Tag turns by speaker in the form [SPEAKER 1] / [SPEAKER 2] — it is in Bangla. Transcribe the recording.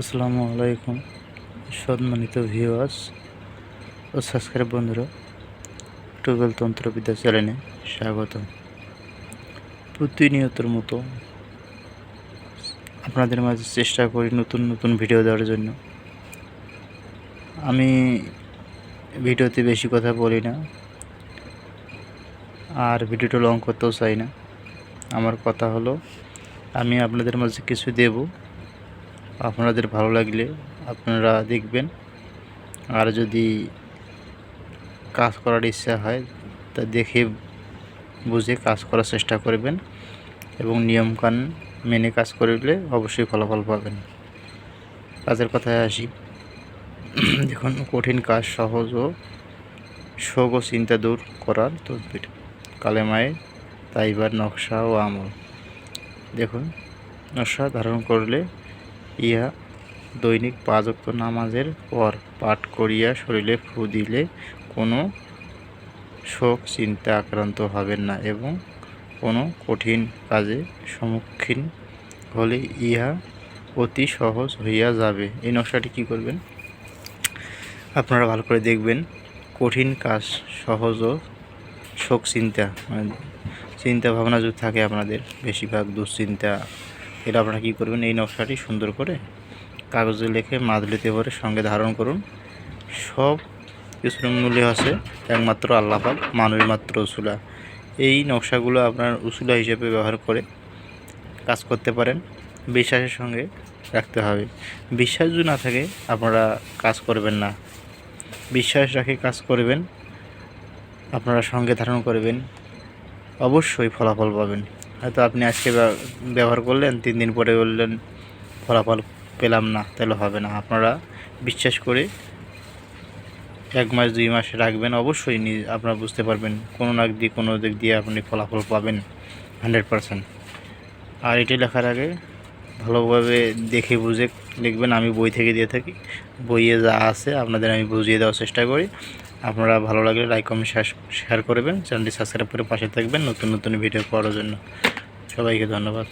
[SPEAKER 1] আসসালামু আলাইকুম, সম্মানিত ভিউয়ার্স ও সাবস্ক্রাইব বন্ধুরা, টুগল তন্ত্রবিদ্যা চ্যানেলে স্বাগত প্রতিনিয়তর মতো আপনাদের মাঝে চেষ্টা করি নতুন নতুন ভিডিও দেওয়ার জন্য। আমি ভিডিওতে বেশি কথা বলি না, আর ভিডিওটা লং করতেও চাই না। আমার কথা হলো, আমি আপনাদের মাঝে কিছু দেবো। আপনাদের ভালো লাগলে আপনারা দেখবেন। আর যদি কাজ করার ইচ্ছা হয়, তা দেখে বুঝে কাজ করার চেষ্টা করবেন এবং নিয়মকানুন মেনে কাজ করলে অবশ্যই ফলাফল পাবেন। কাজের কথায় আসি। দেখুন, কঠিন কাজ সহজ ও শোক ও চিন্তা দূর করার তদবির। কালেমায় তাইবার নকশা ও আমল। দেখুন, নকশা ধারণ করলে ইহা দৈনিক পাঁচক্ত নামাজের পর পাঠ করিয়া শরীরে ফু দিলে কোনো শোক চিন্তা আক্রান্ত হবেন না এবং কোনো কঠিন কাজে সম্মুখীন হলে ইহা অতি সহজ হইয়া যাবে। এই নকশাটি কী করবেন? আপনারা ভালো করে দেখবেন। কঠিন কাজ, সহজ ও শোক চিন্তা মানে চিন্তা ভাবনা যদি থাকে আপনাদের, বেশিরভাগ দুশ্চিন্তা এটা আপনারা কী করবেন, এই নকশাটি সুন্দর করে কাগজে লিখে মাদলিতে ভরে সঙ্গে ধারণ করুন। সব কিছুর মূল্য আছে, একমাত্র আল্লাপাক মানুষ মাত্র উসুলা। এই নকশাগুলো আপনার উসুলা হিসেবে ব্যবহার করে কাজ করতে পারেন, বিশ্বাসের সঙ্গে রাখতে হবে। বিশ্বাস যদি না থাকে, আপনারা কাজ করবেন না। বিশ্বাস রাখে কাজ করবেন, আপনারা সঙ্গে ধারণ করবেন, অবশ্যই ফলাফল পাবেন। হয়তো আপনি আজকে ব্যবহার করলেন, তিন দিন পরে বললেন, ফলাফল পেলাম না, তাহলে হবে না। আপনারা বিশ্বাস করে এক মাস, দুই মাস রাখবেন। অবশ্যই আপনারা বুঝতে পারবেন, কোনো না দিক কোনো দিক দিয়ে আপনি ফলাফল পাবেন হান্ড্রেড পারসেন্ট। আর এটি লেখার আগে ভালোভাবে দেখে বুঝে লিখবেন। আমি বই থেকে দিয়ে থাকি। বইয়ে যা আছে আপনাদের আমি বুঝিয়ে দেওয়ার চেষ্টা করি। আপনারা ভালো লাগলে লাইক কমেন্ট শেয়ার করবেন চ্যানেলটি সাবস্ক্রাইব করে পাশে থাকবেন। নতুন নতুন ভিডিও পাওয়ার জন্য। সবাইকে ধন্যবাদ।